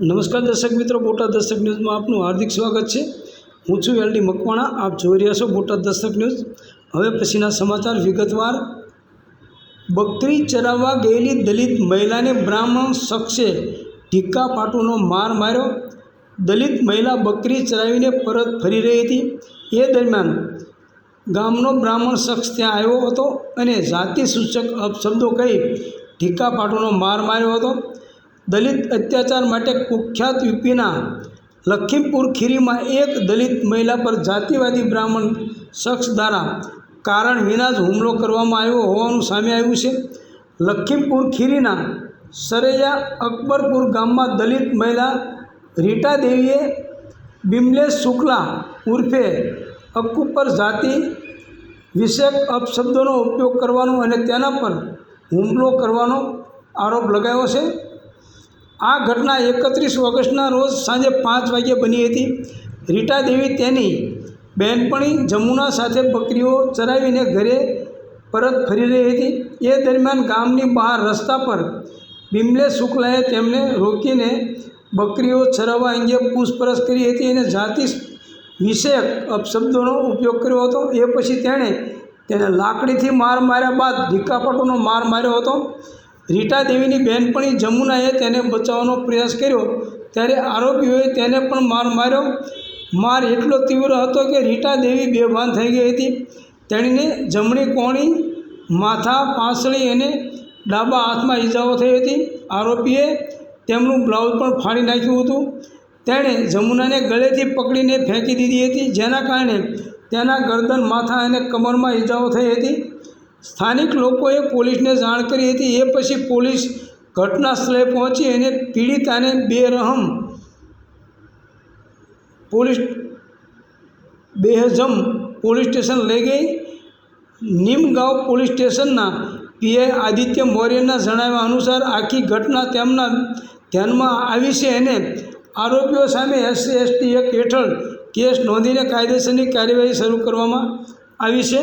નમસ્કાર દર્શક મિત્રો, બોટાદ દર્શક ન્યૂઝમાં આપનું હાર્દિક સ્વાગત છે. હું છું એલડી મકવાણા, આપ જોઈ રહ્યા છો બોટાદ દર્શક ન્યૂઝ. હવે પછીના સમાચાર વિગતવાર. બકરી ચરાવવા ગયેલી દલિત મહિલાને બ્રાહ્મણ શખ્સે ઢીક્કા પાટુનો માર માર્યો. દલિત મહિલા બકરી ચરાવીને પરત ફરી રહી હતી. એ દરમિયાન ગામનો બ્રાહ્મણ શખ્સ ત્યાં આવ્યો હતો અને જાતિ સૂચક અપશબ્દો કહી ઢીક્કા પાટુનો માર માર્યો હતો. દલિત અત્યાચાર માટે કુખ્યાત યુપીના લખીમપુર ખીરીમાં એક દલિત મહિલા પર જાતિવાદી બ્રાહ્મણ શખ્સ દ્વારા કારણ વિના જ હુમલો કરવામાં આવ્યો હોવાનું સામે આવ્યું છે. લખીમપુર ખીરીના સરૈયા અકબરપુર ગામમાં દલિત મહિલા રીટા દેવીએ બિમલેશ શુક્લા ઉર્ફે અક્કુ પર જાતિ વિષયક અપશબ્દોનો ઉપયોગ કરવાનો અને તેના પર હુમલો કરવાનો આરોપ લગાવ્યો છે. આ ઘટના એકત્રીસ ઓગસ્ટના રોજ સાંજે પાંચ વાગ્યે બની હતી. રીટા દેવી તેની બહેનપણી જમુના સાથે બકરીઓ ચરાવીને ઘરે પરત ફરી રહી હતી. એ દરમિયાન ગામની બહાર રસ્તા પર બિમલે શુક્લાએ તેમને રોકીને બકરીઓ ચરાવવા અંગે પૂછપરછ કરી હતી અને જાતિ વિષયક અપશબ્દોનો ઉપયોગ કર્યો હતો. એ પછી તેણે તેને લાકડીથી માર માર્યા બાદ ઢીકાપટોનો માર માર્યો હતો. રીટા દેવીની બહેનપણી જમુનાએ તેને બચાવવાનો પ્રયાસ કર્યો. ત્યારે આરોપીઓએ તેને પણ માર માર્યો. માર એટલો તીવ્ર હતો કે રીટા દેવી બેભાન થઈ ગઈ હતી. તેણીને જમણી કોણી, માથા, પાંસળી અને ડાબા હાથમાં ઈજાઓ થઈ હતી. આરોપીએ તેમનું બ્લાઉઝ પણ ફાડી નાખ્યું હતું. તેણે જમુનાને ગળેથી પકડીને ફેંકી દીધી હતી, જેના કારણે તેના ગરદન, માથા અને કમરમાં ઈજાઓ થઈ હતી. સ્થાનિક લોકોએ પોલીસને જાણ કરી હતી. એ પછી પોલીસ ઘટના સ્થળે પહોંચી અને પીડિતાને બેરહમ પોલીસ બેહજમ પોલીસ સ્ટેશન લઈ ગઈ. નીમગાંવ પોલીસ સ્ટેશનના પીઆઈ આદિત્ય મૌર્યના જણાવ્યા અનુસાર આખી ઘટના તેમના ધ્યાનમાં આવી છે અને આરોપીઓ સામે એસસી એસટી એક્ટ હેઠળ કેસ નોંધીને કાયદેસરની કાર્યવાહી શરૂ કરવામાં આવી છે.